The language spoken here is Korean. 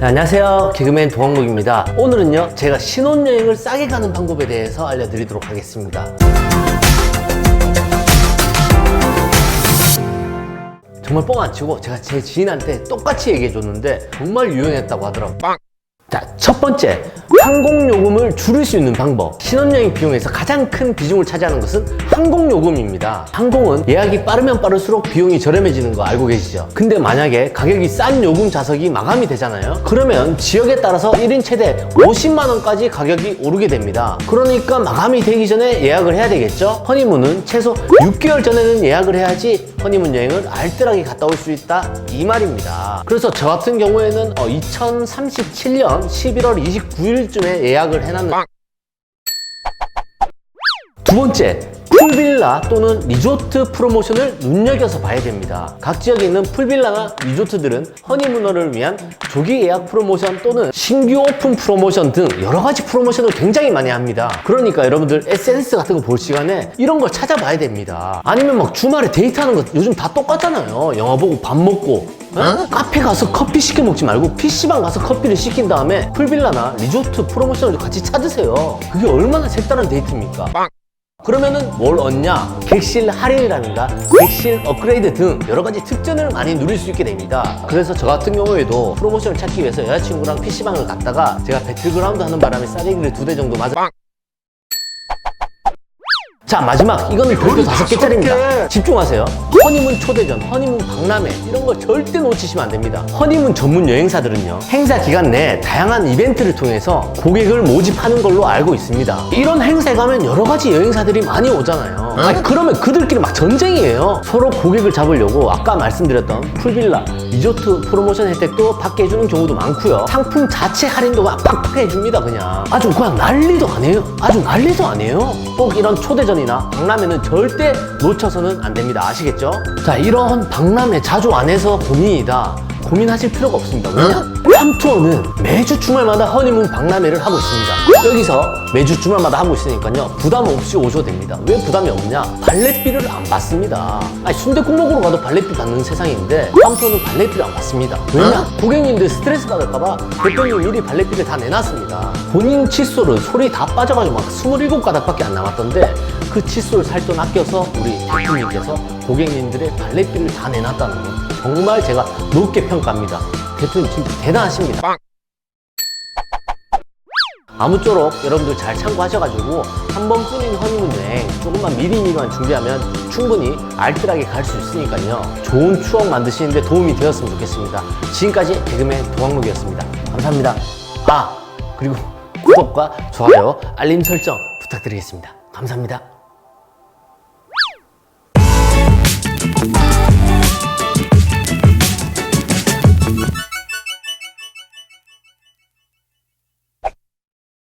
네, 안녕하세요. 개그맨 동학록입니다. 오늘은요, 제가 신혼여행을 싸게 가는 방법에 대해서 알려드리도록 하겠습니다. 정말 뻥 안 치고 제가 제 지인한테 똑같이 얘기해 줬는데 정말 유용했다고 하더라고요. 자, 첫 번째. 항공요금을 줄일 수 있는 방법. 신혼여행 비용에서 가장 큰 비중을 차지하는 것은 항공요금입니다. 항공은 예약이 빠르면 빠를수록 비용이 저렴해지는 거 알고 계시죠? 근데 만약에 가격이 싼 요금 좌석이 마감이 되잖아요? 그러면 지역에 따라서 1인 최대 50만원까지 가격이 오르게 됩니다. 그러니까 마감이 되기 전에 예약을 해야 되겠죠? 허니문은 최소 6개월 전에는 예약을 해야지 허니문 여행을 알뜰하게 갔다 올 수 있다. 이 말입니다. 그래서 저 같은 경우에는 2037년 11월 29일쯤에 예약을 해놨는 두 번째, 풀빌라 또는 리조트 프로모션을 눈여겨서 봐야 됩니다. 각 지역에 있는 풀빌라나 리조트들은 허니문어를 위한 조기 예약 프로모션 또는 신규 오픈 프로모션 등 여러 가지 프로모션을 굉장히 많이 합니다. 그러니까 여러분들 SNS 같은 거 볼 시간에 이런 걸 찾아봐야 됩니다. 아니면 막 주말에 데이트하는 거 요즘 다 똑같잖아요. 영화 보고 밥 먹고 어? 카페 가서 커피 시켜 먹지 말고 PC방 가서 커피를 시킨 다음에 풀빌라나 리조트 프로모션을 같이 찾으세요. 그게 얼마나 색다른 데이트입니까? 그러면은 뭘 얻냐? 객실 할인이라든가 객실 업그레이드 등 여러 가지 특전을 많이 누릴 수 있게 됩니다. 그래서 저 같은 경우에도 프로모션을 찾기 위해서 여자친구랑 PC방을 갔다가 제가 배틀그라운드 하는 바람에 싸대기를 두 대 정도 맞아. 자 마지막. 이거는 별도 다섯 개짜리입니다. 집중하세요. 허니문 초대전 허니문 박람회 이런 거 절대 놓치시면 안 됩니다. 허니문 전문 여행사들은요 행사 기간 내에 다양한 이벤트를 통해서 고객을 모집하는 걸로 알고 있습니다. 이런 행사에 가면 여러 가지 여행사들이 많이 오잖아요. 아니, 그러면 그들끼리 막 전쟁이에요. 서로 고객을 잡으려고 아까 말씀드렸던 풀빌라 리조트 프로모션 혜택도 받게 해주는 경우도 많고요. 상품 자체 할인도가 빡빡 해 줍니다 그냥. 아주 그냥 난리도 아니에요. 아주 난리도 아니에요. 꼭 이런 초대전 이나 박람회는 절대 놓쳐서는 안 됩니다 아시겠죠? 자 이런 박람회 자주 안 해서 고민이다 고민하실 필요가 없습니다 왜냐? 팜투어는 매주 주말마다 허니문 박람회를 하고 있습니다. 여기서 매주 주말마다 하고 있으니까요. 부담 없이 오셔도 됩니다. 왜 부담이 없냐? 발렛비를 안 받습니다. 아니 순대국 먹으러 가도 발렛비 받는 세상인데 팜투어는 발렛비를 안 받습니다. 왜냐? 고객님들 스트레스 받을까봐 대표님 미리 발렛비를 다 내놨습니다. 본인 칫솔은 솔이 다 빠져가지고 막 27가닥밖에 안 남았던데 그 칫솔 살 돈 아껴서 우리 대표님께서 고객님들의 발렛비를 다 내놨다는 건 정말 제가 높게 평가합니다. 대표님 진짜 대단하십니다. 빵! 아무쪼록 여러분들 잘 참고하셔가지고 한 번뿐인 허니문여행 조금만 미리미리만 준비하면 충분히 알뜰하게 갈 수 있으니까요. 좋은 추억 만드시는데 도움이 되었으면 좋겠습니다. 지금까지 개그맨 도광록이었습니다. 감사합니다. 아 그리고 구독과 좋아요 알림 설정 부탁드리겠습니다. 감사합니다.